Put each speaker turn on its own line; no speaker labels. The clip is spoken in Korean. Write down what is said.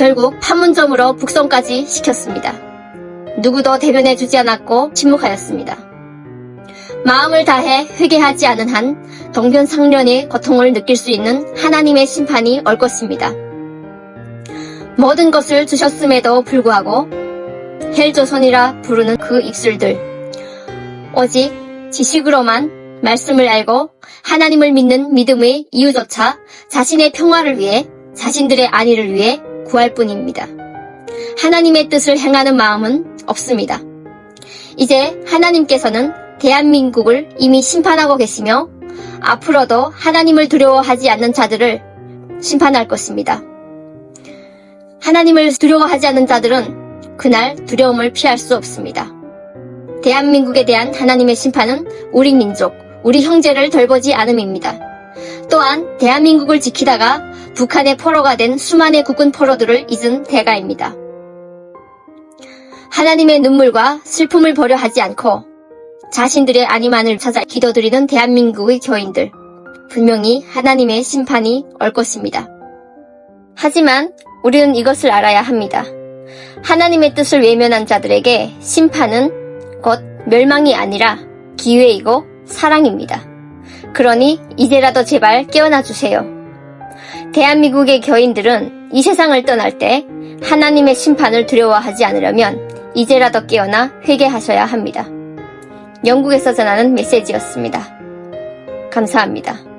결국 판문점으로 북송까지 시켰습니다. 누구도 대변해 주지 않았고 침묵하였습니다. 마음을 다해 회개하지 않은 한 동변상련의 고통을 느낄 수 있는 하나님의 심판이 올 것입니다. 모든 것을 주셨음에도 불구하고 헬조선이라 부르는 그 입술들 오직 지식으로만 말씀을 알고 하나님을 믿는 믿음의 이유조차 자신의 평화를 위해 자신들의 안위를 위해 구할 뿐입니다. 하나님의 뜻을 행하는 마음은 없습니다. 이제 하나님께서는 대한민국을 이미 심판하고 계시며 앞으로도 하나님을 두려워하지 않는 자들을 심판할 것입니다. 하나님을 두려워하지 않는 자들은 그날 두려움을 피할 수 없습니다. 대한민국에 대한 하나님의 심판은 우리 민족, 우리 형제를 돌보지 않음입니다. 또한 대한민국을 지키다가 북한의 포로가 된 수많은 국군 포로들을 잊은 대가입니다. 하나님의 눈물과 슬픔을 보려 하지 않고 자신들의 안위만을 찾아 기도드리는 대한민국의 교인들. 분명히 하나님의 심판이 올 것입니다. 하지만 우리는 이것을 알아야 합니다. 하나님의 뜻을 외면한 자들에게 심판은 곧 멸망이 아니라 기회이고 사랑입니다. 그러니 이제라도 제발 깨어나 주세요. 대한민국의 교인들은 이 세상을 떠날 때 하나님의 심판을 두려워하지 않으려면 이제라도 깨어나 회개하셔야 합니다. 영국에서 전하는 메시지였습니다. 감사합니다.